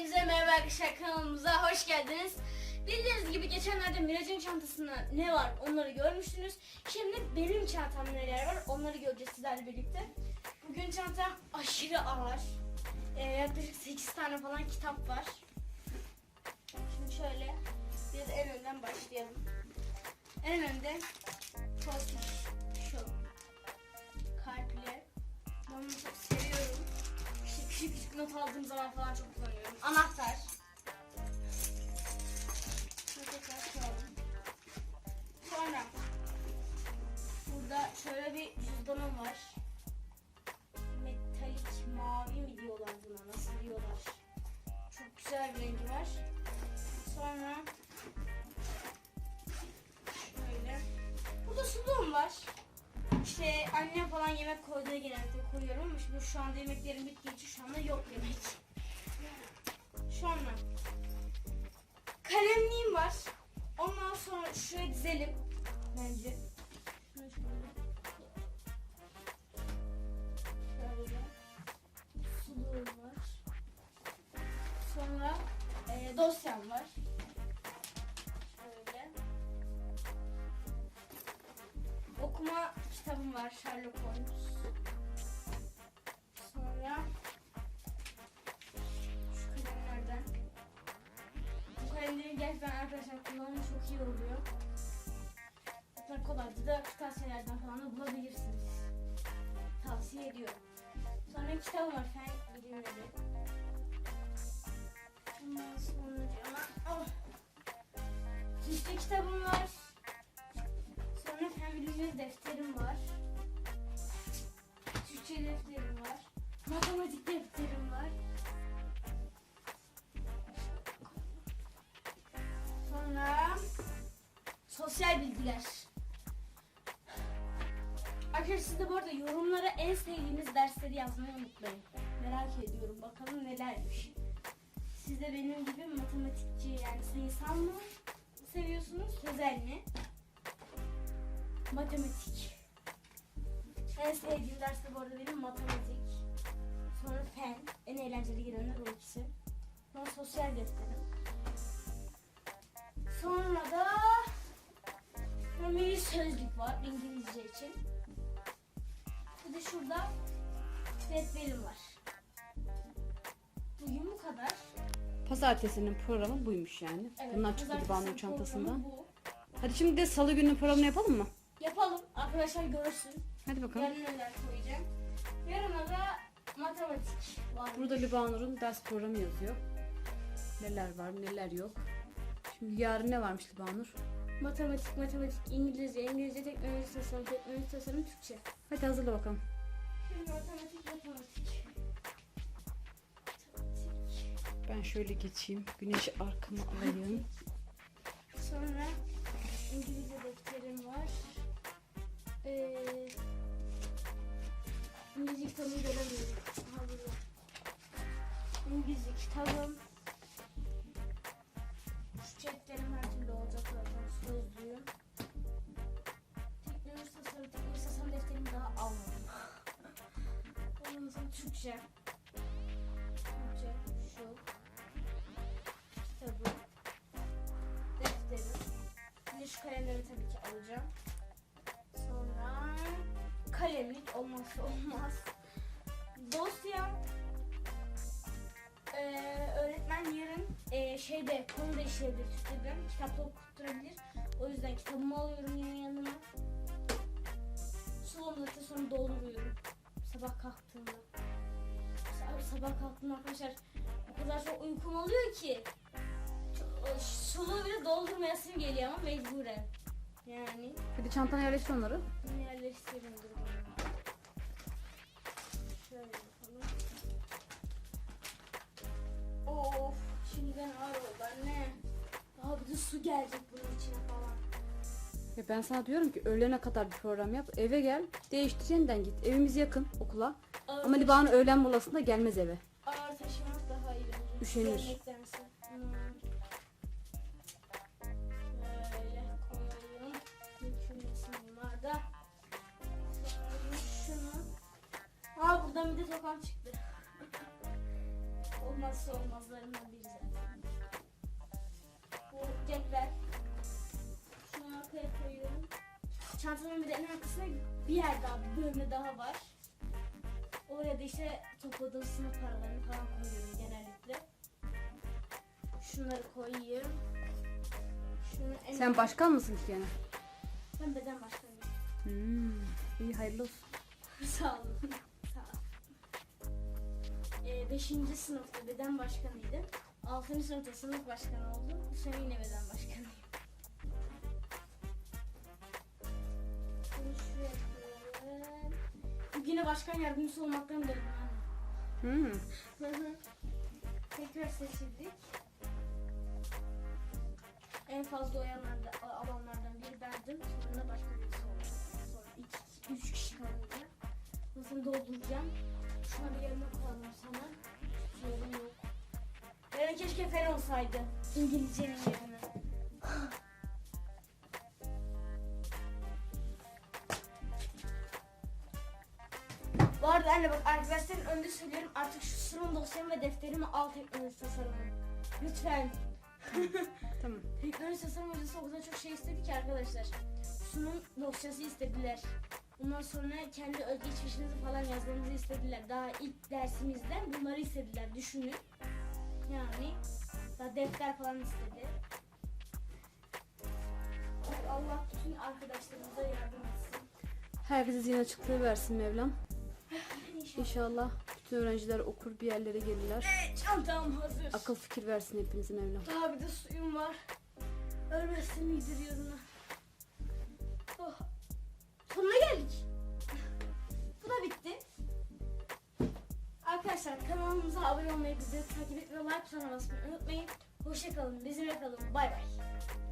Hepinize merhaba arkadaşlar kanalımıza hoş geldiniz. Bildiğiniz gibi geçenlerde Miraç'ın çantasında ne var onları görmüştünüz. Şimdi benim çantamda neler var onları göreceğiz sizlerle birlikte. Bugün çantam aşırı ağır. Ee, yaklaşık 8 tane falan kitap var. Şimdi şöyle biz en önden başlayalım. En önde Tostiş not aldığım zaman falan çok kullanıyorum. Anahtar. Şunu tekrar koyalım. Sonra burada şöyle bir cüzdanım var. Metalik mavi mi diyorlar buna? Nasıl diyorlar? Çok güzel bir rengi var. Sonra şöyle. Burada suluğum var. İşte annem falan yemek koyduğu genellikle koyuyorum ama şimdi şu anda yemeklerim bittiği için şu anda yok yemek. Sonra kalemliğim var. Ondan sonra şuraya dizelim bence. Suluğum var. Sonra e, dosyam var. Okuma kitabım var Sherlock Holmes. Sonra şu kalemlerden. Bu kalemleri gerçekten arkadaşlar kullanımı çok iyi oluyor. Zaten kolayca da kırtasiyelerden falan da bulabilirsiniz. Tavsiye ediyorum. Sonra kitabım var fen bilimleri. Ondan sonra ama oh. Türkçe kitabım var. Sosyal bilgiler. Arkadaşlar siz de bu arada yorumlara en sevdiğiniz dersleri yazmayı unutmayın. Merak ediyorum bakalım nelermiş. Siz de benim gibi matematikçi yani sayısal mı seviyorsunuz, sözel mi? Matematik. En sevdiğim ders de bu arada benim matematik. Sonra fen. En eğlenceli gelenler o ikisi. Sonra sosyal defterim. Sonra da milli sözlük var İngilizce için. Bir de şurada defterim var. Bugün bu kadar. Pazartesinin programı buymuş yani. Evet, Bunlar çıktı pazartesi programı çantasından. bu. Hadi şimdi de salı günü programını yapalım mı? Yapalım. Arkadaşlar görsün. Hadi bakalım. Yarın neler koyacağım. Yarına da matematik var. Burada Libanur'un ders programı yazıyor. Neler var neler yok. Şimdi yarın ne varmış Libanur? Matematik, matematik, İngilizce, İngilizce, teknoloji tasarım, teknoloji tasarım, Türkçe. Hadi hazırla bakalım. Şimdi matematik, matematik. Ben şöyle geçeyim. Güneşi arkama alayım. Sonra İngilizce defterim var. Ee, İngilizce kitabımı göremiyorum. Aha burada. İngilizce kitabım. Türkçe. Türkçe şu. Kitabım defterim. Şu kalemleri tabii ki alacağım. Sonra kalemlik olmazsa olmaz. Dosya. Ee, öğretmen yarın ee, şeyde konu da işleyebilir Türkçeden. Kitapta okutturabilir. O yüzden kitabımı alıyorum yine yanıma. Da sonra dolduruyorum. Sabah kalktığımda. Sa- Sabah kalktığımda arkadaşlar o kadar çok uykum oluyor ki o suluğu bile doldurmayasım geliyor ama mecburen. Yani Hadi çantana yerleştir onları. bunu yerleştirelim dur. Şöyle yapalım. Of şimdiden ağır oldu anne. Daha bir de su gelecek bunun içine falan. Ya ben sana diyorum ki öğlene kadar bir program yap. Eve gel. Değiştir yeniden git. Evimiz yakın okula. Ağır, Ama Libanu öğlen molasında gelmez eve. ağır taşımak daha iyi bence. Üşenir. Görmektense. Hmm. Şöyle koyalım. Dökülmesin bunlar da. Sonra şunu. Aa buradan bir de tokam çıktı. Olmaz olmazsa olmazlarından biri zaten. Bu cepler. Çantamın bir de en arkasında bir yer daha, bir bölme daha var. Oraya da işte topladığım sınıf paralarını falan koyuyorum genellikle. Şunları koyayım. Şunu en Sen başkan mısın ki gene? Ben beden başkanıyım. Hmm, iyi hayırlı olsun. Sağ olun. Sağ. Ee, beşinci sınıfta beden başkanıydım. Altıncı sınıfta sınıf başkanı oldum. Bu sene yine beden başkanıyım. Yine başkan yardımcısı olmaktan derim yani. Hmm. Tekrar seçildik. En fazla oyanlarda, alanlardan biri bendim. Sonra başka birisi oldu. Sonra iki, üç kişi kalınca. Nasıl dolduracağım? Şunları yerine koyalım sana. Yerim yok. Yani keşke fen olsaydı. İngilizcenin yerine. Arkadaşların önünde söylüyorum artık şu sunum dosyamı ve defterimi al teknoloji tasarımı. Lütfen. Tamam. Teknoloji tasarım hocası o kadar çok şey istedi ki arkadaşlar. Sunum dosyası istediler. Ondan sonra kendi özgeçmişinizi falan yazmanızı istediler. Daha ilk dersimizden bunları istediler. Düşünün. Yani daha defter falan istedi. Allah bütün arkadaşlarımıza yardım etsin. Herkese zihin açıklığı versin Mevlam. İnşallah. Bütün öğrenciler okur bir yerlere gelirler. Çantam hazır. Akıl fikir versin hepinize Mevlam. Daha bir de suyum var. Ölmezsem iyidir yarına. Oh. Sonuna geldik. Bu da bitti. Arkadaşlar kanalımıza abone olmayı, bizi takip etmeyi, like butonuna basmayı unutmayın. Hoşçakalın, bizimle kalın. Bay bay.